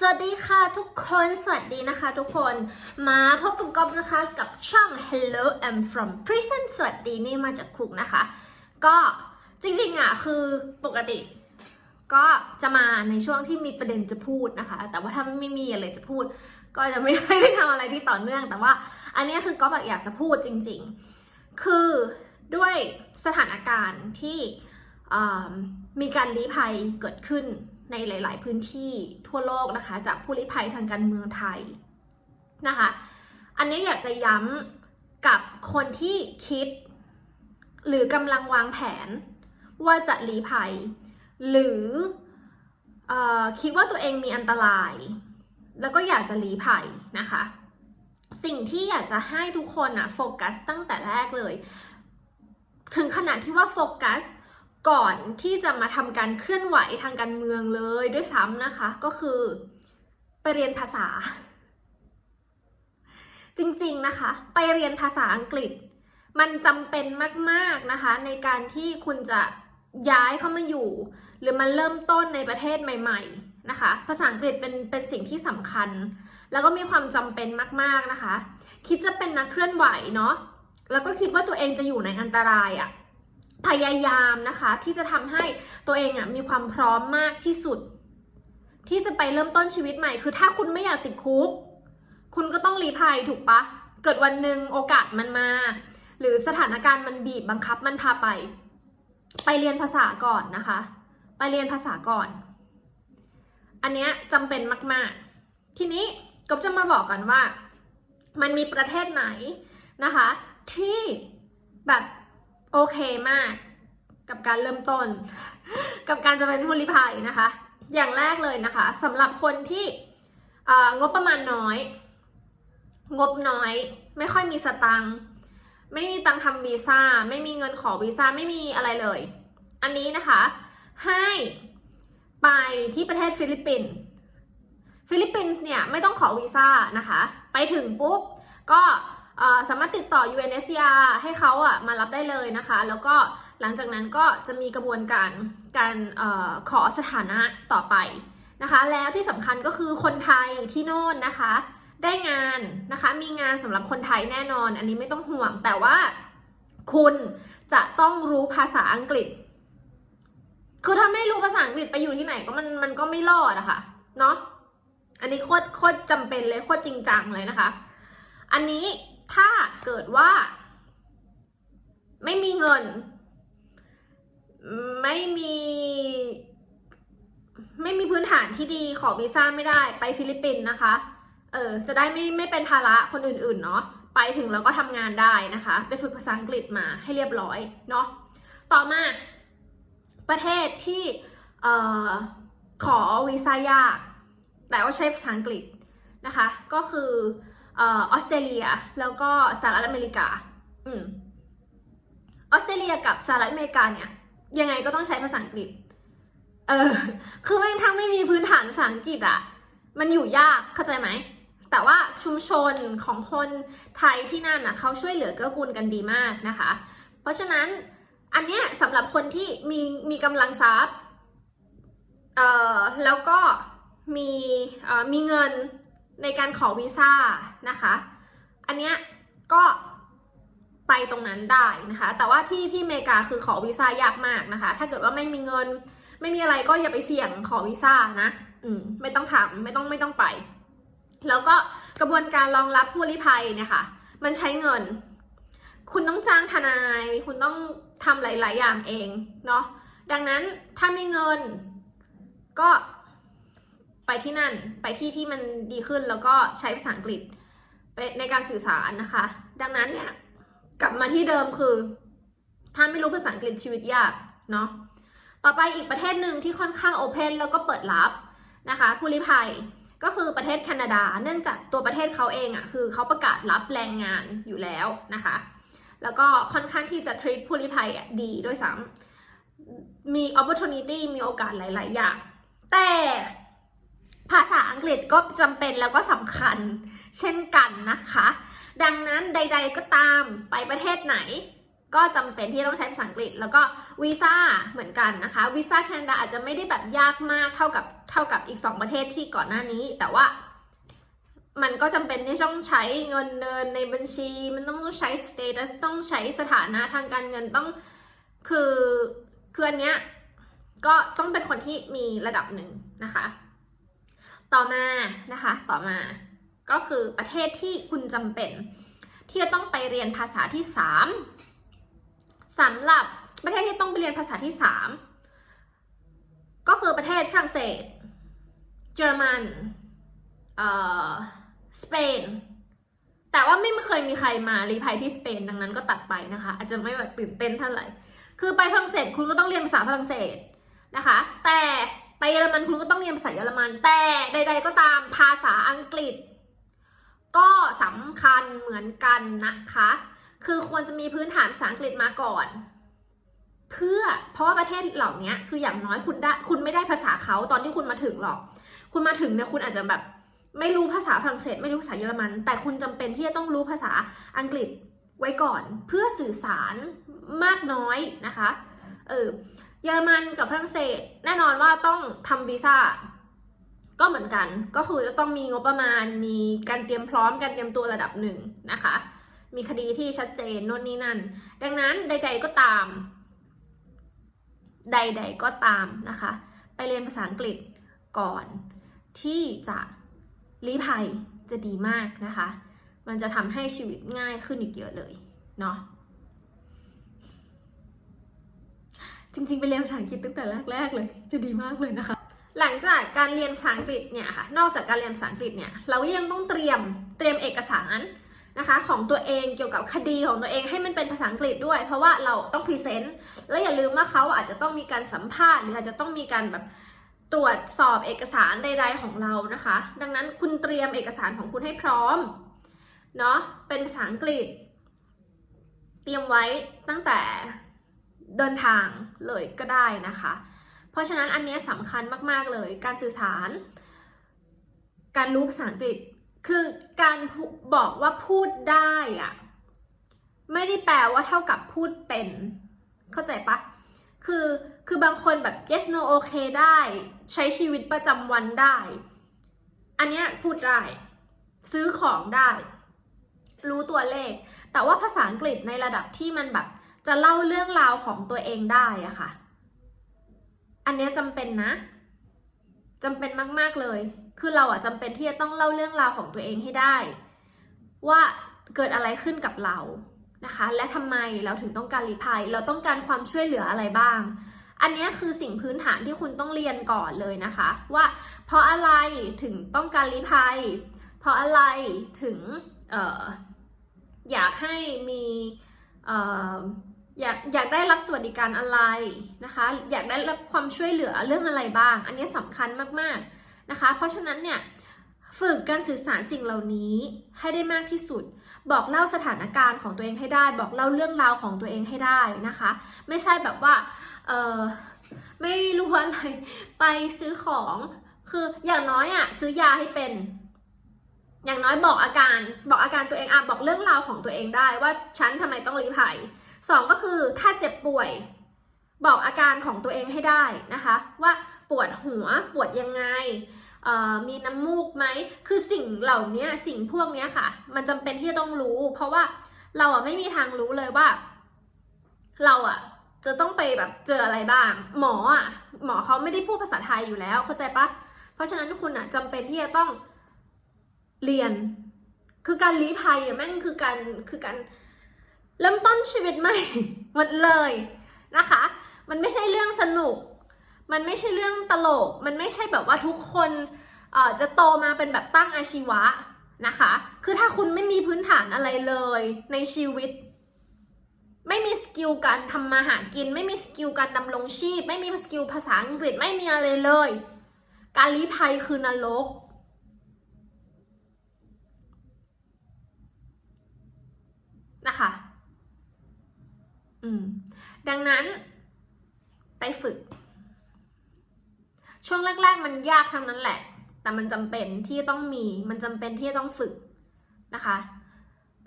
สวัสดีค่ะทุกคน สวัสดีนะคะทุกคน มาพบกับก๊อฟนะคะกับช่อง Hello I'm from prison สวัสดีนี่มาจากคุกนะคะ ก็จริงๆอะคือปกติ ก็จะมาในช่วงที่มีประเด็นจะพูดนะคะ แต่ว่าถ้าไม่มีอะไรจะพูด ก็จะไม่ได้ทำอะไรที่ต่อเนื่อง แต่ว่าอันนี้คือก็แบบอยากจะพูดจริง ๆ คือด้วยสถานการณ์ที่มีการลี้ภัยเกิดขึ้น ในหลาย ๆ พื้นที่ทั่วโลกนะคะ จากผู้ลี้ภัยทางการเมืองไทยนะคะ อันนี้อยากจะย้ำกับคนที่คิด หรือกำลังวางแผนว่าจะลี้ภัย หรือออคิดว่าตัวเองมีอันตราย แล้วก็อยากจะลี้ภัยนะคะ สิ่งที่อยากจะให้ทุกคนอะโฟกัสตั้งแต่แรกเลย ถึงขนาดที่ว่าโฟกัส ก่อนที่จะมาทำการเคลื่อนไหวทางการเมืองเลยด้วยซ้ำนะคะ ก็คือไปเรียนภาษา จริงๆนะคะ ไปเรียนภาษาอังกฤษ มันจำเป็นมาก ๆนะคะ ในการที่คุณจะย้ายเข้ามาอยู่ หรือมันเริ่มต้นในประเทศใหม่ ๆนะคะ ภาษาอังกฤษเป็นเป็นสิ่งที่สำคัญ แล้วก็มีความจำเป็นมาก ๆนะคะ คิดจะเป็นนักเคลื่อนไหวเนาะแล้วก็คิดว่าตัวเองจะอยู่ในอันตรายอะ่ะ พยายามนะคะที่จะทำให้ตัวเองอะ่ะมีความพร้อมมากที่สุด ที่จะไปเริ่มต้นชีวิตใหม่ คือถ้าคุณไม่อยากติดคุก คุณก็ต้องรีภัยถูกปะเกิดวันหนึ่งโอกาสมันมา หรือสถานการณ์มันบีบบังคับมันพาไป ไปเรียนภาษาก่อนนะคะ ไปเรียนภาษาก่อน อันเนี้ยจำเป็นมาก ๆ ทีนี้ก็จะมาบอกกันว่า มันมีประเทศไหนนะคะ ที่แบบ โอเคมาก กับการเริ่มต้น กับการจะเป็นผู้ลี้ภัยนะคะ อย่างแรกเลยนะคะสำหรับคนที่งบประมาณน้อย งบน้อย ไม่ค่อยมีสตังค์ไม่มีตังค์ทำวีซ่า ไม่มีเงินขอวีซ่าไม่มีอะไรเลย อันนี้นะคะ ให้ไปที่ประเทศฟิลิปปินส์ฟิลิปปินส์เนี่ยไม่ต้องขอวีซ่านะคะ ไปถึงปุ๊บก็ สามารถติดต่อ UNHCR ให้เขาอะมารับได้เลยนะคะ แล้วก็หลังจากนั้นก็จะมีกระบวนการการอขอสถานะต่อไปนะคะ แล้วที่สำคัญก็คือคนไทยที่โน่นนะคะ ได้งานนะคะ มีงานสำหรับคนไทยแน่นอน อันนี้ไม่ต้องห่วง แต่ว่าคุณจะต้องรู้ภาษาอังกฤษ คือถ้าไม่รู้ภาษาอังกฤษไปอยู่ที่ไหนก็มันมันก็ไม่รอดอะค่ะ เนาะอันนี้โคตรโคตรจำเป็นเลยโคตรจริงจังเลยนะคะ อันนี้ ถ้าเกิดว่า ไม่มีเงิน ไม่มี ไม่มีพื้นฐานที่ดีขอวีซ่าไม่ได้ไปฟิลิปปินส์นะคะ เออ จะได้ไม่ไม่เป็นภาระคนอื่นๆเนาะไปถึงแล้วก็ทำงานได้นะคะ ไปฝึกภาษาอังกฤษมาให้เรียบร้อยเนาะต่อมาประเทศที่เอ่อขอวีซ่ายากแต่ว่าใช้ภาษาอังกฤษนะคะ ก็คือ ออสเตรเลีย แล้วก็สหรัฐอเมริกา อืมออสเตรเลียกับสหรัฐอเมริกาเนี่ย ยังไงก็ต้องใช้ภาษาอังกฤษ เออ คือแม่งทั้งไม่มีพื้นฐานภาษาอังกฤษอะมันอยู่ยากเข้าใจไหม แต่ว่าชุมชนของคนไทยที่นั่นอะเขาช่วยเหลือเกื้อกูลกันดีมากนะคะ เพราะฉะนั้นอันเนี้ยสำหรับคนที่มีมีกำลังทรัพย์ เอ่อ แล้วก็มีเอ่อมีเงิน ในการขอวีซ่านะคะ อันเนี้ยก็ไปตรงนั้นได้นะคะ แต่ว่าที่ที่อเมริกาคือขอวีซ่ายากมากนะคะ ถ้าเกิดว่าไม่มีเงิน ไม่มีอะไรก็อย่าไปเสี่ยงขอวีซ่านะ อืม ไม่ต้องทำไม่ต้องไม่ต้องไป แล้วก็กระบวนการรองรับผู้ลี้ภัยเนี่ยค่ะ มันใช้เงิน คุณต้องจ้างทนาย คุณต้องทำหลาย ๆ อย่างเองเนาะ ดังนั้นถ้ามีเงินก็ ไปที่นั่นไปที่ที่มันดีขึ้นแล้วก็ใช้ภาษาอังกฤษในการสื่อสารนะคะ ดังนั้นเนี่ยกลับมาที่เดิมคือถ้าไม่รู้ภาษาอังกฤษชีวิตยากเนาะต่อไปอีกประเทศหนึ่งที่ค่อนข้างโอเพนแล้วก็เปิดรับนะคะผู้ลี้ภัยก็คือประเทศแคนาดา เนื่องจากตัวประเทศเขาเองอะ่ะคือเขาประกาศรับแรงงานอยู่แล้วนะคะ แล้วก็ค่อนข้างที่จะ treat ผู้ลี้ภัยดีด้วยซ้ำมี opportunity มีโอกาสหลาย ๆ อย่าง แต่ กฤษก็จำเป็นแล้วก็สำคัญเช่นกันนะคะ ดังนั้นใด ๆก็ตามไปประเทศไหน ก็จำเป็นที่ต้องใช้ภาษาอังกฤษ แล้วก็วีซ่าเหมือนกันนะคะวีซ่าแคนาดาอาจจะไม่ได้แบบยากมากเท่ากับเท่ากับอีก 2 ประเทศที่ก่อนหน้านี้ แต่ว่ามันก็จำเป็นที่ต้องใช้เงินเดินในบัญชี มันต้องใช้สเตตัสต้องใช้สถานะทางการเงินต้องคือคืออันเนี้ยก็ต้องเป็นคนที่มีระดับหนึ่งนะคะ ต่อมานะคะต่อมาก็คือประเทศที่คุณจำเป็น ที่จะต้องไปเรียนภาษาที่สามสำหรับประเทศที่ต้องไปเรียนภาษาที่สามก็คือประเทศฝรั่งเศสเยอรมันเอ่อสเปนแต่ว่าไม่เคยมีใครมารีภัยที่สเปนดังนั้นก็ตัดไปนะคะ อาจจะไม่แบบตื่นเต้นเท่าไหร่ คือไปฝรั่งเศสคุณก็ต้องเรียนภาษาฝรั่งเศสนะคะ แต่ ไปเยอรมันคุณก็ต้องเรียนภาษาเยอรมัน แต่ใด ๆ ก็ตามภาษาอังกฤษ ก็สำคัญเหมือนกันนะคะ คือควรจะมีพื้นฐานภาษาอังกฤษมาก่อน เพื่อเพราะว่าประเทศเหล่านี้คืออย่างน้อยคุณได้คุณไม่ได้ภาษาเขาตอนที่คุณมาถึงหรอก คุณมาถึงเนี่ยคุณอาจจะแบบไม่รู้ภาษาฝรั่งเศส ไม่รู้ภาษาเยอรมัน แต่คุณจำเป็นที่จะต้องรู้ภาษาอังกฤษไว้ก่อน เพื่อสื่อสารมากน้อยนะคะ เออ ยอรมันกับฝรั่งเศส แน่นอนว่าต้องทำวีซ่าก็เหมือนกัน ก็คือจะต้องมีงบประมาณ มีการเตรียมพร้อม การเตรียมตัวระดับหนึ่งนะคะ มีคดีที่ชัดเจนโน่นนี่นั่น ดังนั้นใด ๆก็ตาม ใด ๆก็ตามนะคะ ไปเรียนภาษาอังกฤษก่อน ที่จะลี้ภัยจะดีมากนะคะ มันจะทำให้ชีวิตง่ายขึ้นอีกเยอะเลยเนาะ จริงๆ ไปเรียนภาษาอังกฤษตั้งแต่แรกๆเลย จะดีมากเลยนะคะ หลังจากการเรียนภาษาอังกฤษเนี่ยค่ะ นอกจากการเรียนภาษาอังกฤษเนี่ย เรายังต้องเตรียมเตรียมเอกสารนะคะของตัวเองเกี่ยวกับคดีของตัวเองให้มันเป็นภาษาอังกฤษด้วย เพราะว่าเราต้องพรีเซนต์แล้วอย่าลืมว่าเขาอาจจะต้องมีการสัมภาษณ์หรืออาจจะต้องมีการแบบตรวจสอบเอกสารใด ๆของเรานะคะ ดังนั้นคุณเตรียมเอกสารของคุณให้พร้อมเนาะเป็นภาษาอังกฤษ เตรียมไว้ตั้งแต่ เดินทางเลยก็ได้นะคะ เพราะฉะนั้นอันเนี้ยสำคัญมาก ๆ เลย การสื่อสาร การรู้ภาษาอังกฤษ คือการบอกว่าพูดได้อะไม่ได้แปลว่าเท่ากับพูดเป็น เข้าใจปะคือคือบางคนแบบ yes no okay ได้ ใช้ชีวิตประจำวันได้ อันเนี้ยพูดได้ ซื้อของได้ รู้ตัวเลข แต่ว่าภาษาอังกฤษในระดับที่มันแบบ จะเล่าเรื่องราวของตัวเองได้อะค่ะ อันนี้จำเป็นนะจำเป็นมาก ๆ เลย คือเราอะจำเป็นที่จะต้องเล่าเรื่องราวของตัวเองให้ได้ ว่าเกิดอะไรขึ้นกับเรานะคะ และทำไมเราถึงต้องการรีภัยเราต้องการความช่วยเหลืออะไรบ้าง อันนี้คือสิ่งพื้นฐานที่คุณต้องเรียนก่อนเลยนะคะ ว่าเพราะอะไรถึงต้องการรีภัยเพราะอะไรถึงอออยากให้มี อยากอยากได้รับสวัสดิการอะไรนะคะ อยากได้รับความช่วยเหลือเรื่องอะไรบ้าง อันนี้สำคัญมากๆนะคะ เพราะฉะนั้นเนี่ยฝึกการสื่อสารสิ่งเหล่านี้ให้ได้มากที่สุด บอกเล่าสถานการณ์ของตัวเองให้ได้ บอกเล่าเรื่องราวของตัวเองให้ได้นะคะ ไม่ใช่แบบว่าเออไม่รู้อะไรไปซื้อของคืออย่างน้อยอะซื้อยาให้เป็น อย่างน้อยบอกอาการบอกอาการตัวเองอะบอกเรื่องราวของตัวเองได้ว่าฉันทำไมต้องรีภัย สองก็คือถ้าเจ็บป่วย บอกอาการของตัวเองให้ได้นะคะ ว่าปวดหัวปวดยังไงมีน้ำมูกไหม คือสิ่งเหล่านี้สิ่งพวกนี้ค่ะ มันจำเป็นที่จะต้องรู้ เพราะว่าเราอะไม่มีทางรู้เลยว่า เราอะจะต้องไปแบบเจออะไรบ้าง หมออะหมอเขาไม่ได้พูดภาษาไทยอยู่แล้ว เข้าใจปะเพราะฉะนั้นคุณอะจำเป็นที่จะต้องเรียน คือการลี้ภัยอะแม่งคือการคือการ เริ่มต้นชีวิตใหม่หมดเลยนะคะ มันไม่ใช่เรื่องสนุก มันไม่ใช่เรื่องตลก มันไม่ใช่แบบว่าทุกคนจะโตมาเป็นแบบตั้งอาชีวะนะคะ คือถ้าคุณไม่มีพื้นฐานอะไรเลยในชีวิต ไม่มีสกิลการทำมาหากิน ไม่มีสกิลการดำรงชีพ ไม่มีสกิลภาษาอังกฤษ ไม่มีอะไรเลย การลี้ภัยคือนรกนะคะ อืม ดังนั้น ไปฝึก ช่วงแรก ๆ มันยากทั้งนั้นแหละ แต่มันจำเป็นที่ต้องมี มันจำเป็นที่ต้องฝึกนะคะ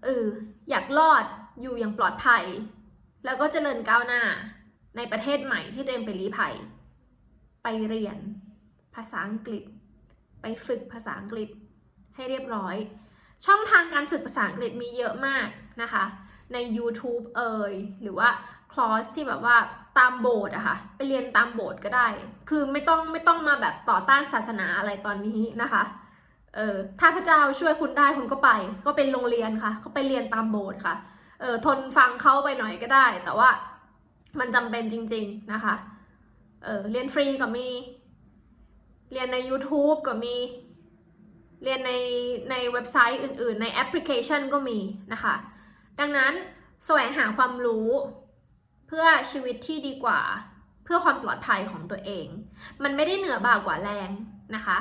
เอออยากรอดอยู่อย่างปลอดภัย แล้วก็เจริญก้าวหน้าในประเทศใหม่ที่ตัวเองไปลี้ภัย ไปเรียน ภาษาอังกฤษ ไปฝึกภาษาอังกฤษให้เรียบร้อย ช่องทางการฝึกภาษาอังกฤษมีเยอะมากนะคะ ใน YouTube เอ่ยหรือว่าคลอสที่แบบว่าตามโบสถ์อะค่ะ ไปเรียนตามโบสถ์ก็ได้ คือไม่ต้องไม่ต้องมาแบบต่อต้านศาสนาอะไรตอนนี้นะคะ เออถ้าพระเจ้าช่วยคุณได้คุณก็ไป ก็เป็นโรงเรียนค่ะ ก็ไปเรียนตามโบสถ์ค่ะ เออทนฟังเขาไปหน่อยก็ได้ แต่ว่ามันจำเป็นจริง ๆนะคะ เออเรียนฟรีก็มี เรียนใน YouTube ก็มี เรียนในในเว็บไซต์อื่น ๆ ในแอปพลิเคชันก็มีนะคะ ดังนั้นแสวงหาความรู้ เพื่อชีวิตที่ดีกว่า เพื่อความปลอดภัยของตัวเอง มันไม่ได้เหนือบ่ากว่าแรงนะคะ